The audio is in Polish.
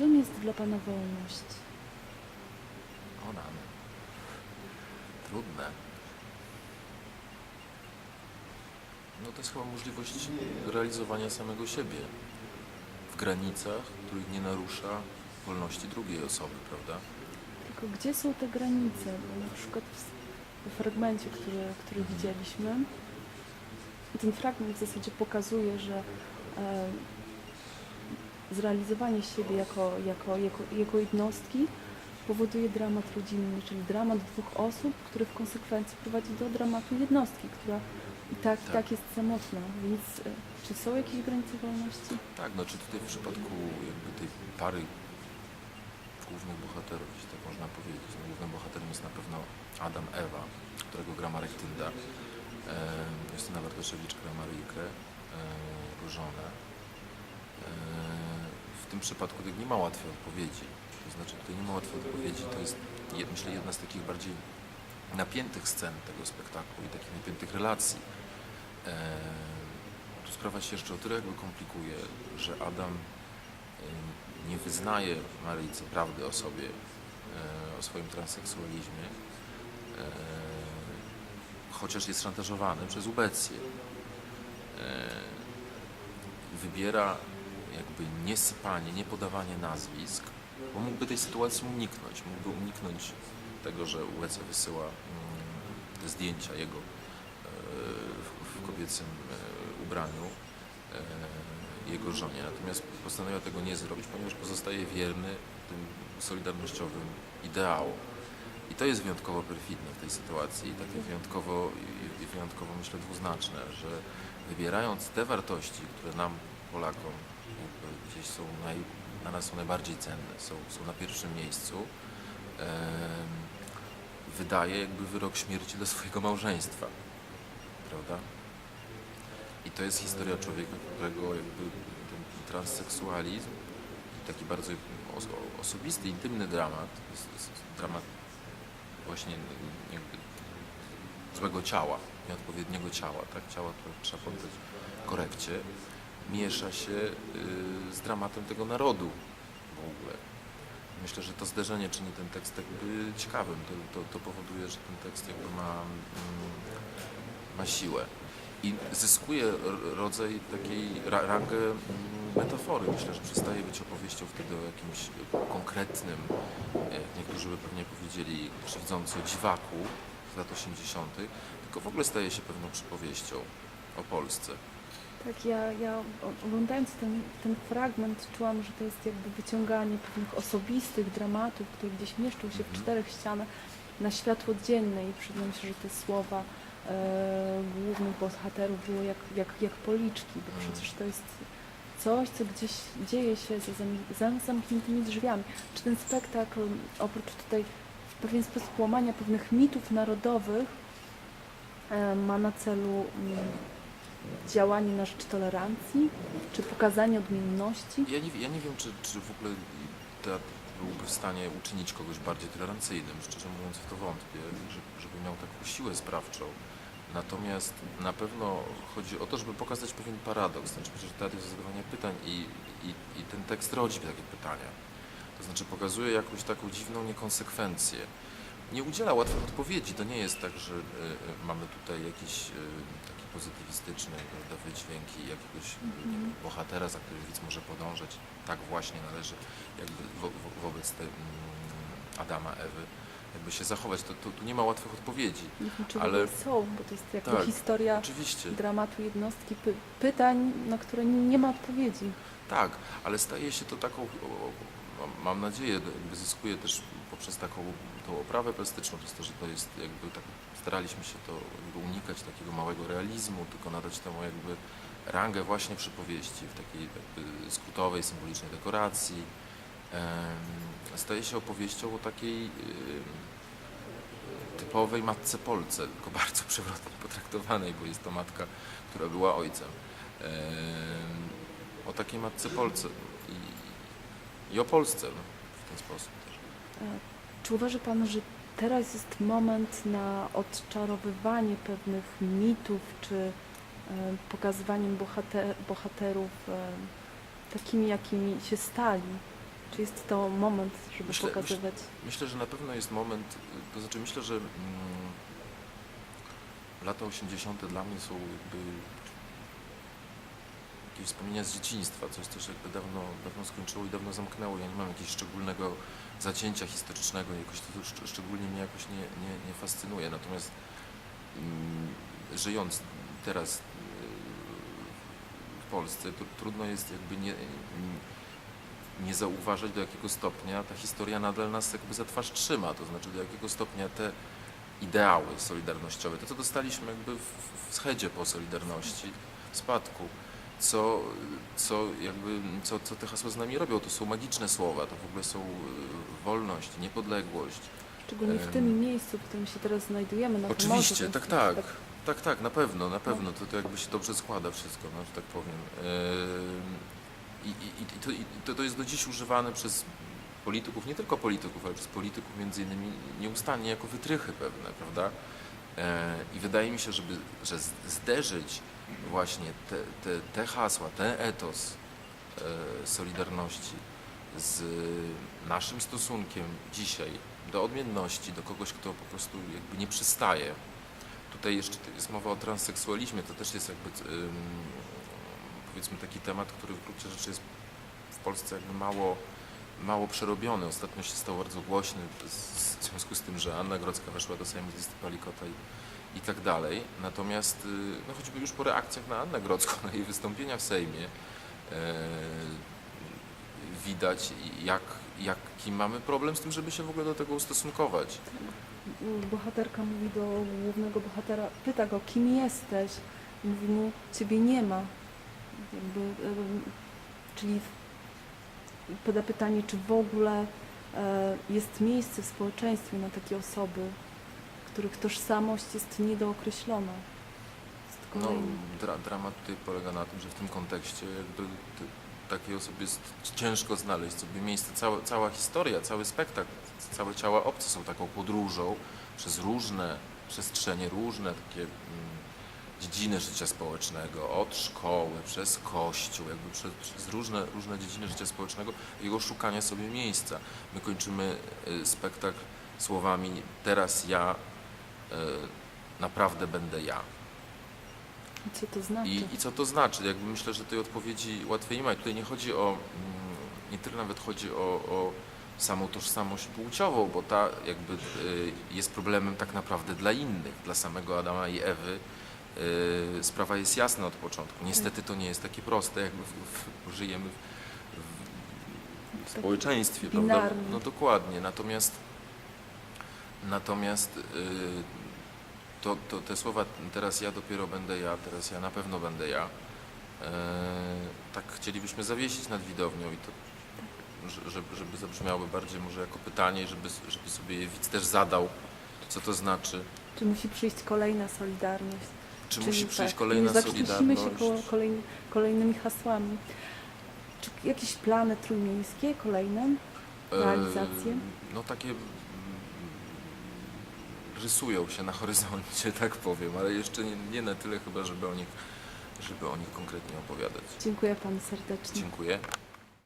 Czym jest dla Pana wolność? O rany. Trudne. No to jest chyba możliwość realizowania samego siebie w granicach, których nie narusza wolności drugiej osoby, prawda? Tylko gdzie są te granice? Bo na przykład w w fragmencie, który, który widzieliśmy, i ten fragment w zasadzie pokazuje, że e, zrealizowanie siebie jako, jako, jako, jako jednostki powoduje dramat rodzinny, czyli dramat dwóch osób, który w konsekwencji prowadzi do dramatu jednostki, która i tak, Tak. tak jest samotna. Więc e, czy są jakieś granice wolności? Tak, no czy tutaj w przypadku jakby tej pary głównych bohaterów, jeśli tak można powiedzieć, no, głównym bohaterem jest na pewno Adam Ewa, którego gra Marek Tynda. E, Justyna Bartoszewicz gra Maryjkę, e, jego żonę. E, w tym przypadku nie ma łatwej odpowiedzi. To znaczy tutaj nie ma łatwej odpowiedzi. To jest je- myślę jedna z takich bardziej napiętych scen tego spektaklu i takich napiętych relacji. E, tu sprawa się jeszcze o tyle jakby komplikuje, że Adam y, nie wyznaje Maryjce prawdy o sobie, y, o swoim transseksualizmie, chociaż jest szantażowany przez ubecję. Wybiera jakby niesypanie, nie podawanie nazwisk, bo mógłby tej sytuacji uniknąć. Mógłby uniknąć tego, że UEC wysyła mm, zdjęcia jego e, w, kobiecym e, ubraniu e, jego żonie. Natomiast postanawia tego nie zrobić, ponieważ pozostaje wierny tym solidarnościowym ideałom. I to jest wyjątkowo perfidne w tej sytuacji takie wyjątkowo, i wyjątkowo myślę dwuznaczne, że wybierając te wartości, które nam, Polakom, jakby gdzieś są naj, dla nas są najbardziej cenne, są, są na pierwszym miejscu, em, wydaje jakby wyrok śmierci dla swojego małżeństwa. Prawda? I to jest historia człowieka, którego jakby ten transseksualizm taki bardzo os- osobisty, intymny dramat, jest, jest dramat właśnie jakby złego ciała, nieodpowiedniego ciała, tak? Ciała, które trzeba poddać korekcie, miesza się y, z dramatem tego narodu w ogóle. Myślę, że to zderzenie czyni ten tekst jakby ciekawym. To, to, to powoduje, że ten tekst jakby ma, mm, ma siłę. I zyskuje rodzaj takiej ra- rangę mm, metafory. Myślę, że przestaje być opowieścią wtedy o jakimś konkretnym, jak niektórzy by pewnie powiedzieli, krzywdząco dziwaku z lat 80., tylko w ogóle staje się pewną przypowieścią o Polsce. Tak, ja, ja oglądając ten, ten fragment czułam, że to jest jakby wyciąganie pewnych osobistych dramatów, które gdzieś mieszczą się w Mhm. czterech ścianach na światło dzienne i przyznam się, że te słowa e, głównych bohaterów było jak, jak, jak policzki, bo Mhm. przecież to jest coś, co gdzieś dzieje się za, zam- za zamkniętymi drzwiami. Czy ten spektakl, oprócz tutaj w pewien sposób łamania pewnych mitów narodowych, e, ma na celu mm, działanie na rzecz tolerancji, czy pokazanie odmienności? Ja nie, ja nie wiem, czy, czy w ogóle teatr byłby w stanie uczynić kogoś bardziej tolerancyjnym. Szczerze mówiąc, w to wątpię, żeby, miał taką siłę sprawczą. Natomiast na pewno chodzi o to, żeby pokazać pewien paradoks. Znaczy, przecież teatr jest zadawanie pytań i, i, i ten tekst rodzi takie pytania. To znaczy pokazuje jakąś taką dziwną niekonsekwencję. Nie udziela łatwych odpowiedzi. To nie jest tak, że y, y, mamy tutaj jakiś y, taki pozytywistyczny prawda, wydźwięk i jakiegoś wiem, bohatera, za którym widz może podążać. Tak właśnie należy jakby wo, wo, wobec mm, Adama, Ewy jakby się zachować. To, to, tu nie ma łatwych odpowiedzi. Nie wiem, czy Ale- są, bo to jest jakby Tak. historia Oczywiście. dramatu jednostki, py pytań, na które nie, ma odpowiedzi. Tak, ale staje się to taką, mam- nadzieję, zyskuje też poprzez taką tą oprawę plastyczną, przez to, że to jest jakby tak, staraliśmy się to unikać takiego małego realizmu, tylko nadać temu jakby rangę właśnie przypowieści w takiej jakby skrótowej, symbolicznej dekoracji. Staje się opowieścią o takiej typowej matce Polce, tylko bardzo przewrotnie potraktowanej, bo jest to matka, która była ojcem. Em, o takiej matce Polce i, o Polsce no, w ten sposób też. E, Czy uważa Pan, że teraz jest moment na odczarowywanie pewnych mitów, czy e, pokazywaniem bohater bohaterów e, takimi, jakimi się stali? Czy jest to moment, żeby Myślę- pokazywać? Myślę, że na pewno jest moment, to znaczy myślę, że mm, lata 80. dla mnie są jakby wspomnienia z dzieciństwa, coś też jakby dawno, dawno skończyło i dawno zamknęło. Ja nie mam jakiegoś szczególnego zacięcia historycznego, jakoś to szcz- szczególnie mnie jakoś nie, nie, nie fascynuje. Natomiast mm, żyjąc teraz y, w Polsce, to trudno jest jakby nie, nie zauważać, do jakiego stopnia ta historia nadal nas jakby za twarz trzyma, to znaczy do jakiego stopnia te ideały solidarnościowe, to co dostaliśmy jakby w, w schedzie po Solidarności, w spadku, co, co, jakby, co, co te hasła z nami robią, to są magiczne słowa, to w ogóle są y, wolność, niepodległość. Szczególnie w tym miejscu, w którym się teraz znajdujemy, na Oczywiście, tak, tak. jest Tak, tak, na pewno, na pewno. To, to jakby się dobrze składa wszystko, no, że tak powiem. I, i, i, to, I to, to jest do dziś używane przez polityków, nie tylko polityków, ale przez polityków między innymi nieustannie jako wytrychy pewne, prawda? E, I wydaje mi się, żeby, że zderzyć właśnie te, te, te hasła, ten etos e, Solidarności z naszym stosunkiem dzisiaj do odmienności, do kogoś, kto po prostu jakby nie przystaje. Tutaj jeszcze jest mowa o transseksualizmie, to też jest jakby powiedzmy taki temat, który w gruncie rzeczy jest w Polsce jakby mało, mało przerobiony. Ostatnio się stał bardzo głośny w związku z tym, że Anna Grodzka weszła do Sejmu z listy Palikota i, i tak dalej. Natomiast y, no choćby już po reakcjach na Annę Grodzką, na jej wystąpienia w Sejmie e, widać jak, jaki mamy problem z tym, żeby się w ogóle do tego ustosunkować. Bohaterka mówi do głównego bohatera, pyta go, kim jesteś? Mówi mu, ciebie nie ma. Jakby, em, czyli pada pytanie, czy w ogóle e, jest miejsce w społeczeństwie na takie osoby, których tożsamość jest niedookreślona. Jest No, kolejny. dra, dramat tutaj polega na tym, że w tym kontekście jakby takiej osoby jest ciężko znaleźć sobie miejsce. Cała, cała historia, cały spektakl, całe ciała obce są taką podróżą przez różne przestrzenie, różne takie mm, dziedziny życia społecznego, od szkoły, przez kościół, jakby przez, przez różne, różne dziedziny życia społecznego, jego szukania sobie miejsca. My kończymy y, spektakl słowami teraz ja naprawdę będę ja. I co to znaczy? I, I co to znaczy? Jakby myślę, że tej odpowiedzi łatwiej nie ma. I tutaj nie chodzi o, mm, nie tyle nawet chodzi o, o samą tożsamość płciową, bo ta jakby y, jest problemem tak naprawdę dla innych, dla samego Adama i Ewy. y, Sprawa jest jasna od początku. Niestety to nie jest takie proste, jakby w, w, żyjemy w, w Tak społeczeństwie, prawda? No dokładnie. Natomiast natomiast y, to, to te słowa teraz ja dopiero będę ja, teraz ja na pewno będę ja. E, tak chcielibyśmy zawiesić nad widownią i to, że- żeby, żeby zabrzmiały bardziej może jako pytanie, żeby, żeby sobie je widz też zadał, co to znaczy. Czy musi przyjść kolejna solidarność? Czy Czyli musi przyjść tak, kolejna nie zakrztusimy się solidarność? koło, kolej, kolejnymi hasłami. Czy jakieś plany trójmiejskie kolejne? realizacje? E, No takie rysują się na horyzoncie, tak powiem, ale jeszcze nie, nie na tyle chyba, żeby o nich, żeby o nich konkretnie opowiadać. Dziękuję Panu serdecznie. Dziękuję.